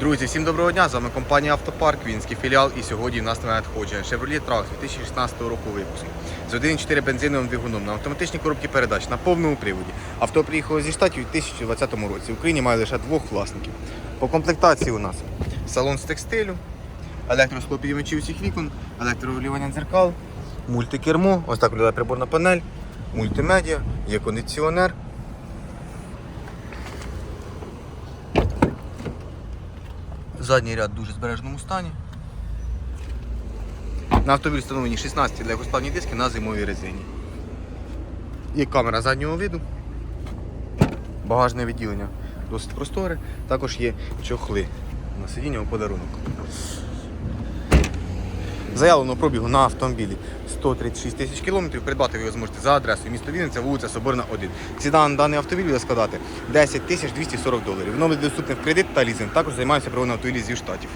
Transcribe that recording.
Друзі, всім доброго дня! З вами компанія Автопарк, Вінський філіал. І сьогодні в нас на надходження Chevrolet Trax 2016 року випуску з 1.4 бензиновим двигуном на автоматичній коробці передач на повному приводі. Авто приїхало зі штатів у 2020 році. В Україні має лише двох власників. По комплектації у нас салон з текстилю, електросклопідіймачі усіх вікон, електрорегулювання дзеркал, мультикермо, ось так виглядає приборна панель, мультимедіа, є кондиціонер. Задній ряд в дуже збережному стані. На автомобіль встановлені 16 легкосплавні диски на зимовій резині. Є камера заднього виду, багажне відділення досить просторе, також є чохли на сидіння у подарунок. Заявлено пробігу на автомобілі 136 тисяч кілометрів. Придбати ви його зможете за адресою місто Вінниця, вулиця Соборна 1. Ціна на даний автомобіль буде складати 10 тисяч 240 доларів. Номер доступний в кредит та лізинг. Також займається проводом автомобілі зі штатів.